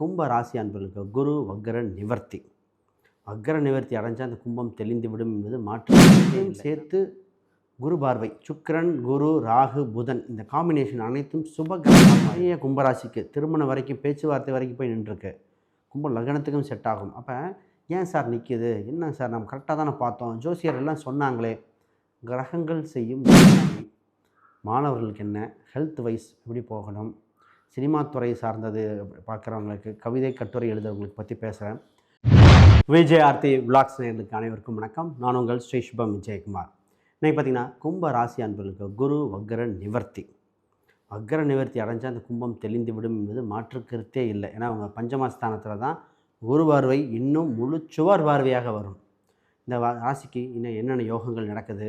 கும்ப ராசி அன்பர்களுக்கு குரு வக்ர நிவர்த்தி. வக்ர நிவர்த்தி அடைஞ்சால் அந்த கும்பம் தெளிந்து விடும் என்பது மாற்று கருத்தே சேர்த்து குரு பார்வை சுக்கிரன் குரு ராகு புதன் இந்த காம்பினேஷன் அனைத்தும் சுபகிரகமாக கும்பராசிக்கு திருமணம் வரைக்கும் பேச்சுவார்த்தை வரைக்கும் போய் நின்றுருக்கு. கும்ப லக்னத்துக்கும் செட் ஆகும். அப்போ ஏன் சார் நிற்கிது என்ன சார் நம்ம கரெக்டாக தானே பார்த்தோம்? ஜோசியர் எல்லாம் சொன்னாங்களே கிரகங்கள் செய்யும். மாணவர்களுக்கு என்ன? ஹெல்த் வைஸ் எப்படி போகணும்? சினிமா துறை சார்ந்தது பார்க்குறவங்களுக்கு கவிதை கட்டுரை எழுதுறவங்களுக்கு பற்றி பேசுகிறேன் விஜய் ஆர்த்தி விளாக்ஸ் நேர்களுக்கு அனைவருக்கும் வணக்கம். நான் உங்கள் ஸ்ரீ சுபம் விஜயகுமார். இன்னைக்கு பார்த்தீங்கன்னா கும்ப ராசி அன்பர்களுக்கு குரு வக்ர நிவர்த்தி. வக்ர நிவர்த்தி அடைஞ்சால் அந்த கும்பம் தெளிந்து விடும் என்பது மாற்று கருத்தே இல்லை. ஏன்னா அவங்க பஞ்சமஸ்தானத்தில் தான் குரு பார்வை இன்னும் முழு சுவர் பார்வையாக வரும். இந்த ராசிக்கு இன்னும் என்னென்ன யோகங்கள் நடக்குது?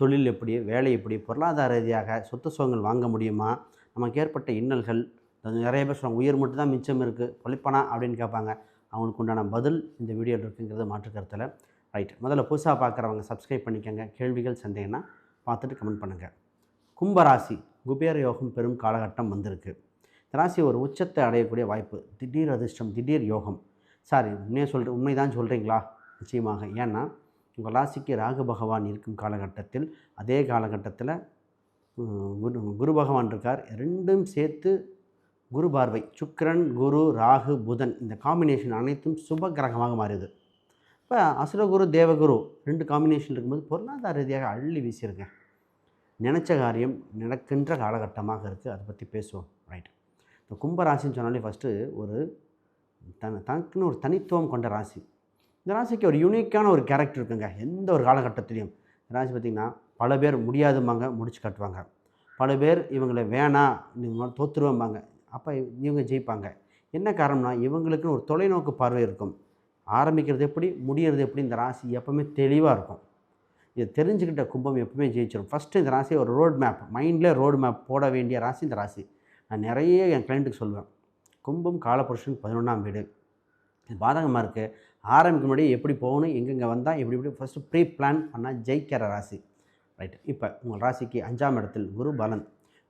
தொழில் எப்படி? வேலை எப்படி? பொருளாதார ரீதியாக சொத்து சுகங்கள் வாங்க முடியுமா? நமக்கு ஏற்பட்ட இன்னல்கள் அது நிறைய பேர் சொல்லுவாங்க உயிர் மட்டும் தான் மிச்சம் இருக்குது பொழைப்பனா அப்படின்னு கேட்பாங்க. அவங்களுக்கு உண்டான பதில் இந்த வீடியோவில் இருக்குங்கிறது மாற்று கருத்தில் ரைட் முதல்ல புதுசாக பார்க்குறவங்க சப்ஸ்கிரைப் பண்ணிக்கோங்க. கேள்விகள் சந்தேகம்னா பார்த்துட்டு கமெண்ட் பண்ணுங்கள் கும்பராசி குபேர யோகம் பெரும் காலகட்டம் வந்திருக்கு. இந்த ராசி ஒரு உச்சத்தை அடையக்கூடிய வாய்ப்பு திடீர் அதிர்ஷ்டம் திடீர் யோகம். சாரி உண்மையாக சொல்கிற உண்மை தான் சொல்கிறீங்களா நிச்சயமாக. ஏன்னா உங்கள் ராசிக்கு ராகு பகவான் இருக்கும் காலகட்டத்தில் அதே காலகட்டத்தில் குரு குரு பகவான் இருக்கார். ரெண்டும் சேர்த்து குரு பார்வை சுக்கிரன் குரு ராகு புதன் இந்த காம்பினேஷன் அனைத்தும் சுப கிரகமாக மாறுது இப்போ அசுரகுரு தேவகுரு ரெண்டு காம்பினேஷன் இருக்கும்போது பொருளாதார ரீதியாக அள்ளி வீசியிருங்க. நினச்ச காரியம் நடக்கின்ற காலகட்டமாக இருக்குது அதை பற்றி பேசுவோம். ரைட் இந்த கும்பராசின்னு சொன்னாலே ஃபஸ்ட்டு ஒரு தன் தனக்குன்னு ஒரு தனித்துவம் கொண்ட ராசி. இந்த ராசிக்கு ஒரு யூனிக்கான ஒரு கேரக்டர் இருக்குங்க. எந்த ஒரு காலகட்டத்திலையும். இந்த ராசி பார்த்திங்கன்னா பல பேர் முடியாதும்பாங்க முடிச்சு காட்டுவாங்க. பல பேர் இவங்களை வேணாம் நீங்கள் தோத்துருவாம்பாங்க. அப்போ இவங்க ஜெயிப்பாங்க. என்ன காரணம்னா இவங்களுக்குன்னு ஒரு தொலைநோக்கு பார்வை இருக்கும். ஆரம்பிக்கிறது எப்படி முடியறது எப்படி இந்த ராசி எப்போவுமே தெளிவாக இருக்கும். இதை தெரிஞ்சுக்கிட்ட கும்பம் எப்பவுமே ஜெயிச்சிடும் ஃபஸ்ட்டு இந்த ராசி ஒரு ரோட் மேப் மைண்டில் ரோடு மேப் போட வேண்டிய ராசி இந்த ராசி. நான் நிறைய என் கிளைண்ட்டுக்கு சொல்லுவேன் கும்பம் காலபுருஷன் பதினொன்றாம் வீடு. இது பாதகமாக இருக்குது ஆரம்பிக்க முன்னாடி எப்படி போகணும் எங்கெங்கே வந்தால் எப்படி எப்படி ஃபஸ்ட்டு ப்ரீ பிளான் பண்ணால் ஜெயிக்கிற ராசி. ரைட் இப்போ உங்கள் ராசிக்கு அஞ்சாம் இடத்தில் குரு பலன்.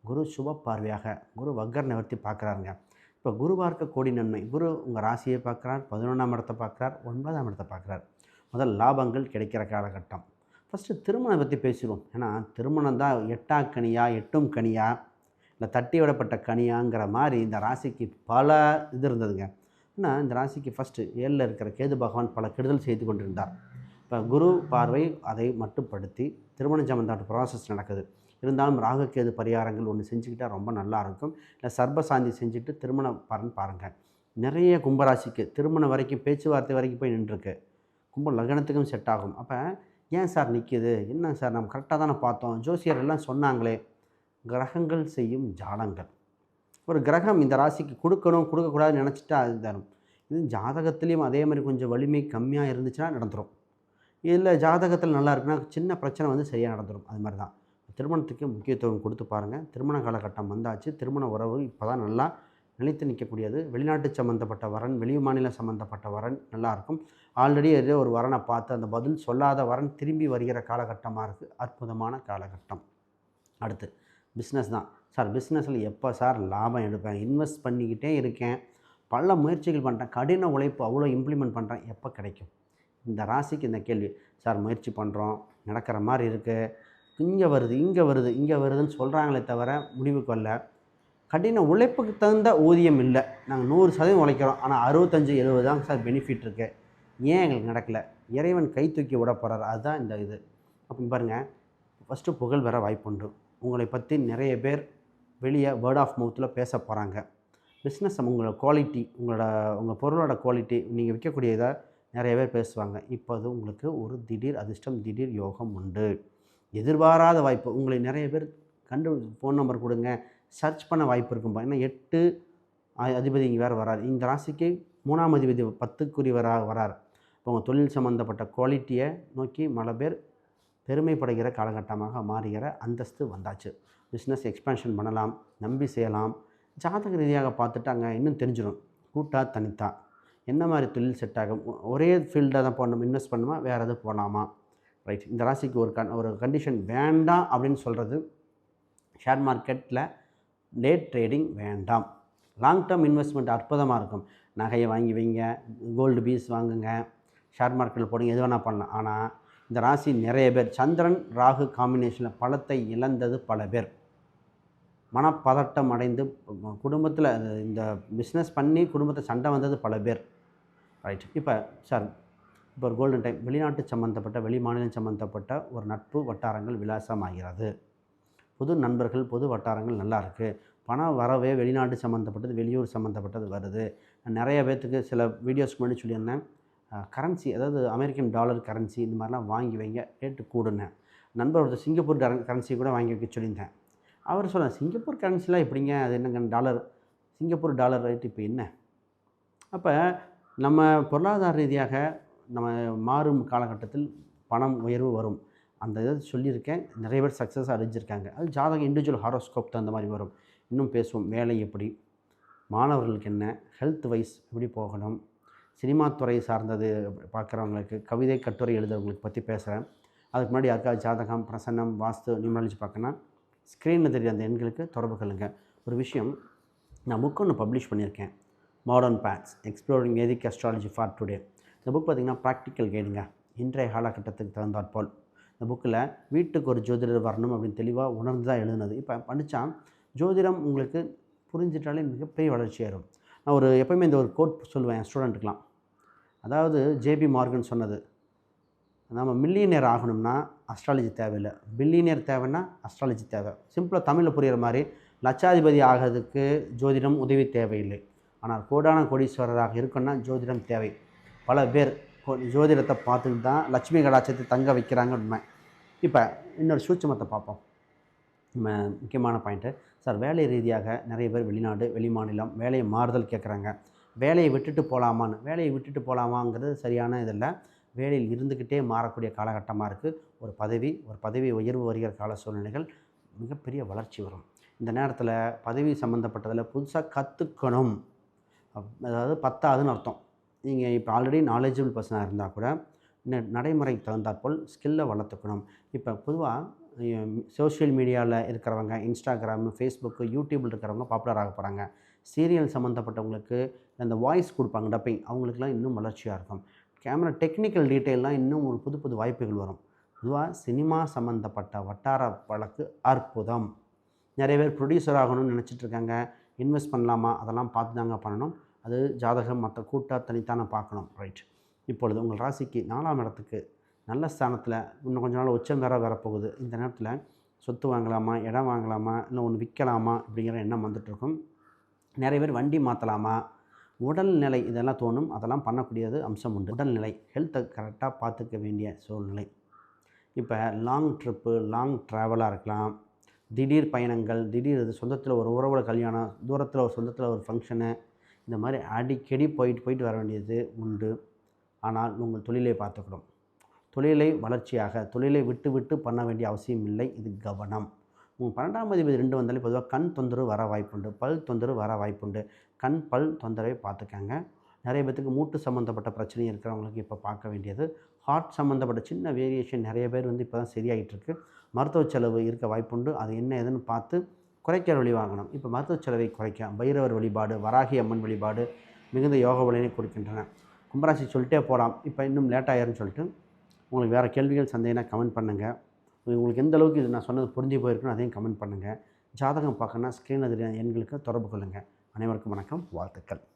குரு சுப பார்வையாக குரு வக்கர் நிவர்த்தி பார்க்குறாருங்க. இப்போ குரு பார்க்க கோடி நன்மை. குரு உங்கள் ராசியை பார்க்குறார் பதினொன்றாம் இடத்தை பார்க்குறார் ஒன்பதாம் இடத்தை பார்க்குறார். முதல் லாபங்கள் கிடைக்கிற காலகட்டம். ஃபஸ்ட்டு திருமணம் பற்றி பேசிடுவோம். ஏன்னா திருமணம் தான் எட்டா கனியா எட்டும் கனியா இல்லை தட்டி விடப்பட்ட கனியாங்கிற மாதிரி இந்த ராசிக்கு பல இது இருந்ததுங்க. ஏன்னா இந்த ராசிக்கு ஃபஸ்ட்டு ஏழில் இருக்கிற கேது பகவான் பல கெடுதல் செய்து கொண்டிருந்தார். இப்போ குரு பார்வை அதை மட்டுப்படுத்தி திருமணம் சம்பந்தப்பட்ட ப்ராசஸ் நடக்குது. இருந்தாலும் ராகுகேது பரிகாரங்கள் ஒன்று செஞ்சுக்கிட்டால் ரொம்ப நல்லாயிருக்கும். இல்லை சர்பசாந்தி செஞ்சுட்டு திருமண பலன் பாருங்கள் நிறைய கும்பராசிக்கு திருமணம் வரைக்கும் பேச்சுவார்த்தை வரைக்கும் போய் நின்றுருக்கு. கும்ப லக்னத்துக்கும் செட் ஆகும். அப்போ ஏன் சார் நிற்கிது என்ன சார் நம்ம கரெக்டாக தானே பார்த்தோம். ஜோசியர் எல்லாம் சொன்னாங்களே கிரகங்கள் செய்யும் ஜாலங்கள். ஒரு கிரகம் இந்த ராசிக்கு கொடுக்கணும் கொடுக்கக்கூடாதுன்னு நினச்சிட்டா அது தரும் இது ஜாதகத்துலேயும் அதே மாதிரி கொஞ்சம் வலிமை கம்மியாக இருந்துச்சுன்னா நடந்துடும் இதில் ஜாதகத்தில் நல்லா இருக்குன்னா சின்ன பிரச்சனை வந்து சரியாக நடந்துடும் அது மாதிரி தான். திருமணத்துக்கு முக்கியத்துவம் கொடுத்து பாருங்கள் திருமண காலகட்டம் வந்தாச்சு. திருமண உறவு இப்போ தான் நல்லா நிலைத்து நிற்கக்கூடியது. வெளிநாட்டு சம்மந்தப்பட்ட வரன் வெளி மாநிலம் சம்மந்தப்பட்ட வரன் நல்லாயிருக்கும் ஆல்ரெடி ஏதோ ஒரு வரனை பார்த்து அந்த பதில் சொல்லாத வரன் திரும்பி வருகிற காலகட்டமாக இருக்குது அற்புதமான காலகட்டம். அடுத்து பிஸ்னஸ் தான். சார் பிஸ்னஸில் எப்போ சார் லாபம் எடுப்பேன்? இன்வெஸ்ட் பண்ணிக்கிட்டே இருக்கேன். பல முயற்சிகள் பண்ணுறேன் கடின உழைப்பு அவ்வளோ இம்ப்ளிமெண்ட் பண்ணுறேன் எப்போ கிடைக்கும்? இந்த ராசிக்கு இந்த கேள்வி. சார் முயற்சி பண்ணுறோம் நடக்கிற மாதிரி இருக்குது இங்கே வருது இங்கே வருது இங்கே வருதுன்னு சொல்கிறாங்களே தவிர முடிவுக்கு வரல. கடின உழைப்புக்கு தகுந்த ஊதியம் இல்லை. நாங்கள் நூறு சதவீதம் உழைக்கிறோம். ஆனால் அறுபத்தஞ்சு எழுபது தான் சார் பெனிஃபிட் இருக்கு. ஏன் எங்களுக்கு நடக்கல? இறைவன் கை தூக்கி விட போகிறார் அதுதான் இந்த இது. அப்போ பாருங்கள் ஃபஸ்ட்டு புகழ் வர வாய்ப்புண்டு உங்களை பற்றி நிறைய பேர் வெளியே வேர்ட் ஆஃப் மவுத்தில் பேச போகிறாங்க பிஸ்னஸ் உங்களோட குவாலிட்டி உங்களோட உங்கள் பொருளோட குவாலிட்டி நீங்கள் விற்கக்கூடிய இதை நிறைய பேர் பேசுவாங்க. இப்போ அது உங்களுக்கு ஒரு திடீர் அதிர்ஷ்டம் திடீர் யோகம் உண்டு. எதிர்பாராத வாய்ப்பு. உங்களை நிறைய பேர் கண்டு ஃபோன் நம்பர் கொடுங்க. சர்ச் பண்ண வாய்ப்பு இருக்கும்பா ஏன்னா எட்டு அதிபதி இங்கே வேறு வராது இந்த ராசிக்கு மூணாம் அதிபதி பத்துக்குரியவராக வரார். இப்போ உங்கள் தொழில் சம்மந்தப்பட்ட குவாலிட்டியை நோக்கி பல பேர் பெருமைப்படுகிற காலகட்டமாக மாறுகிற அந்தஸ்து வந்தாச்சு. பிஸ்னஸ் எக்ஸ்பேன்ஷன் பண்ணலாம். நம்பி செய்யலாம். ஜாதக ரீதியாக பார்த்துட்டாங்க இன்னும் தெரிஞ்சிடும். கூட்டா தனித்தா. என்ன மாதிரி தொழில் செட் ஆகும்? ஒரே ஃபீல்டாக தான் போடணும். இன்வெஸ்ட் பண்ணுமா? வேறு எதுவும் போகலாமா ரைட். இந்த ராசிக்கு ஒரு கண் ஒரு கண்டிஷன் வேண்டாம் அப்படின்னு சொல்கிறது ஷேர் மார்க்கெட்டில் டே ட்ரேடிங் வேண்டாம். லாங் டேர்ம் இன்வெஸ்ட்மெண்ட் அற்புதமாக இருக்கும். நகையை வாங்கி வைங்க கோல்டு பீஸ் வாங்குங்க ஷேர் மார்க்கெட்டில் போடுங்க எது வேணால் பண்ணலாம். ஆனால் இந்த ராசி நிறைய பேர் சந்திரன் ராகு காம்பினேஷனில் பழத்தை இழந்தது பல பேர். மனப்பதட்டம் அடைந்து குடும்பத்தில் இந்த பிஸ்னஸ் பண்ணி குடும்பத்தை சண்டை வந்தது பல பேர். ரைட். இப்போ சார் இப்போ ஒரு கோல்டன் டைம் வெளிநாட்டு சம்மந்தப்பட்ட வெளி மாநிலம் சம்மந்தப்பட்ட ஒரு நட்பு வட்டாரங்கள் விலாசமாகிறது. புது நண்பர்கள் பொது வட்டாரங்கள் நல்லா இருக்குது பணம் வரவே வெளிநாட்டு சம்மந்தப்பட்டது வெளியூர் சம்மந்தப்பட்டது வருது. நிறைய பேர்த்துக்கு சில வீடியோஸ்க்கு முன்னாடி சொல்லியிருந்தேன். கரன்சி அதாவது அமெரிக்கன் டாலர் கரன்சி இந்த மாதிரிலாம் வாங்கி வைங்க ரேட்டு கூடுனேன். நண்பர் ஒருத்தர் சிங்கப்பூர் கரன்சி கூட வாங்கி வைக்க சொல்லியிருந்தேன். அவர் சொன்னார் சிங்கப்பூர் கரன்சிலாம் எப்படிங்க? அது என்னங்க டாலர் சிங்கப்பூர் டாலர் ரேட் இப்போ என்ன? அப்போ நம்ம பொருளாதார ரீதியாக நம்ம மாறும் காலகட்டத்தில் பணம் உயர்வு வரும். அந்த இதை சொல்லியிருக்கேன். நிறைய பேர் சக்ஸஸ் அடைஞ்சிருக்காங்க அது ஜாதகம் இண்டிவிஜுவல் ஹாரோஸ்கோப் தகுந்த மாதிரி வரும். இன்னும் பேசுவோம். வேலை எப்படி? மாணவர்களுக்கு என்ன? ஹெல்த் வைஸ் எப்படி போகணும்? சினிமா துறை சார்ந்தது பார்க்குறவங்களுக்கு கவிதை கட்டுரை எழுதுறவங்களுக்கு பற்றி பேசுகிறேன் அதுக்கு முன்னாடி யாருக்காவது ஜாதகம் பிரசன்னம் வாஸ்து நியூமராலஜி பார்க்கணும் ஸ்க்ரீனில் தெரிய அந்த எண்களுக்கு தொடர்பு கொள்ளுங்க. ஒரு விஷயம் நான் புக் ஒன்று பப்ளிஷ் பண்ணியிருக்கேன். Modern paths exploring Vedic astrology for today இந்த புக் பார்த்திங்கன்னா ப்ராக்டிக்கல் கைடுங்க இன்றைய காலகட்டத்துக்கு தகுந்தாற்போல் இந்த புக்கில் வீட்டுக்கு ஒரு ஜோதிடர் வரணும் அப்படின்னு தெளிவாக உணர்ந்து தான் எழுதுனது. இப்போ படித்தா ஜோதிடம் உங்களுக்கு புரிஞ்சிட்டாலே மிகப்பெரிய வளர்ச்சி ஆயிரும் நான் ஒரு எப்போயுமே இந்த ஒரு கோட் சொல்லுவேன் ஸ்டூடெண்ட்டுக்கெலாம் அதாவது ஜேபி மார்கன் சொன்னது. நம்ம மில்லியனியர் ஆகணும்னா அஸ்ட்ராலஜி தேவையில்லை. பில்லியனியர் தேவைன்னா அஸ்ட்ராலஜி தேவை. சிம்பிளாக தமிழில் புரிகிற மாதிரி லட்சாதிபதி ஆகிறதுக்கு ஜோதிடம் உதவி தேவையில்லை. ஆனால் கோடான கோடீஸ்வரராக இருக்குன்னா ஜோதிடம் தேவை. பல பேர் ஜோதிடத்தை பார்த்துட்டு தான் லட்சுமி கடாட்சத்தை தங்க வைக்கிறாங்க உண்மை. இப்போ இன்னொரு சூட்சமத்தை பார்ப்போம். நம்ம முக்கியமான பாயிண்ட்டு சார் வேலை ரீதியாக நிறைய பேர் வெளிநாடு வெளி மாநிலம் வேலையை மாறுதல் கேட்குறாங்க. வேலையை விட்டுட்டு போகலாமான்னு வேலையை விட்டுட்டு போகலாமாங்கிறது சரியான இதில் வேலையில் இருந்துக்கிட்டே மாறக்கூடிய காலகட்டமாக இருக்குது ஒரு பதவி ஒரு பதவி உயர்வு வருகிற கால சூழ்நிலைகள் மிகப்பெரிய வளர்ச்சி வரும். இந்த நேரத்தில் பதவி சம்மந்தப்பட்டதில் புதுசாக கற்றுக்கணும் அதாவது பத்தாதுன்னு அர்த்தம். நீங்கள் இப்போ ஆல்ரெடி நாலேஜபிள் பர்சனாக இருந்தால் கூட நடைமுறைக்கு தகுந்தாற்போல் ஸ்கில்லை வளர்த்துக்கணும். இப்போ பொதுவாக சோஷியல் மீடியாவில் இருக்கிறவங்க இன்ஸ்டாகிராமு ஃபேஸ்புக்கு யூடியூப்பில் இருக்கிறவங்க பாப்புலர் ஆக போகிறாங்க சீரியல் சம்மந்தப்பட்டவங்களுக்கு அந்த வாய்ஸ் கொடுப்பாங்க டப்பிங் அவங்களுக்குலாம் இன்னும் வளர்ச்சியாக இருக்கும். கேமரா டெக்னிக்கல் டீட்டெயிலாம் இன்னும் ஒரு புது புது வாய்ப்புகள் வரும். பொதுவாக சினிமா சம்மந்தப்பட்ட வட்டார வழக்கு அற்புதம். நிறைய பேர் ப்ரொடியூசர் ஆகணும்னு நினச்சிட்ருக்காங்க இன்வெஸ்ட் பண்ணலாமா? அதெல்லாம் பார்த்து தாங்க பண்ணணும். அது ஜாதகம் மற்ற கூட்டாக தனித்தான பார்க்கணும். ரைட் இப்பொழுது உங்கள் ராசிக்கு நாலாம் இடத்துக்கு நல்ல ஸ்தானத்தில் இன்னும் கொஞ்ச நாள் உச்சம் வேற வரப்போகுது. இந்த நேரத்தில் சொத்து வாங்கலாமா இடம் வாங்கலாமா இல்லை ஒன்று விற்கலாமா அப்படிங்கிற எண்ணம் வந்துட்டுருக்கும். நிறைய பேர் வண்டி மாற்றலாமா உடல்நிலை இதெல்லாம் தோணும். அதெல்லாம் பண்ணக்கூடியது அம்சம் உண்டு. உடல்நிலை ஹெல்த்தை கரெக்டாக பார்த்துக்க வேண்டிய சூழ்நிலை. இப்போ லாங் ட்ரிப்பு லாங் ட்ராவலாக இருக்கலாம். திடீர் பயணங்கள் திடீர் இது சொந்தத்தில் ஒரு உறவுல கல்யாணம் தூரத்தில் ஒரு சொந்தத்தில் ஒரு ஃபங்க்ஷனு இந்த மாதிரி அடிக்கடி போயிட்டு போயிட்டு வர வேண்டியது உண்டு. ஆனால் உங்கள் தொழிலை பார்த்துக்கணும். தொழிலை வளர்ச்சியாக தொழிலை விட்டு விட்டு பண்ண வேண்டிய அவசியம் இல்லை. இது கவனம். உங்கள் பன்னெண்டாம் அதிபதி ரெண்டு வந்தாலே பொதுவாக கண் தொந்தரவு வர வாய்ப்புண்டு பல் தொந்தரவு வர வாய்ப்புண்டு. கண் பல் தொந்தரவை பார்த்துக்கங்க. நிறைய பேத்துக்கு மூட்டு சம்மந்தப்பட்ட பிரச்சனை இருக்கிறவங்களுக்கு இப்போ பார்க்க வேண்டியது. ஹார்ட் சம்மந்தப்பட்ட சின்ன வேரியேஷன் நிறைய பேர் வந்து இப்போ தான் சரியாயிட்டு இருக்கு. மருத்துவ செலவு இருக்க வாய்ப்புண்டு. அது என்ன ஏதுன்னு பார்த்து குறைக்கிற வழி வாங்கணும். இப்போ மருத்துவ செலவை குறைக்க பைரவர் வழிபாடு வராகி அம்மன் வழிபாடு மிகுந்த யோக வலினை கொடுக்கின்றன. கும்பராசி சொல்லிட்டே போகலாம் இப்போ இன்னும் லேட் ஆயிரும்னு சொல்லிட்டு உங்களுக்கு வேறு கேள்விகள் சந்தேகம்னா கமெண்ட் பண்ணுங்கள் உங்களுக்கு எந்த அளவுக்கு இது நான் சொன்னது புரிஞ்சு போயிருக்குன்னு அதையும் கமெண்ட் பண்ணுங்கள் ஜாதகம் பார்க்கணுன்னா ஸ்க்ரீனில் தெரியாத எண்களுக்கு தொடர்பு கொள்ளுங்கள் அனைவருக்கும் வணக்கம். வாழ்த்துக்கள்.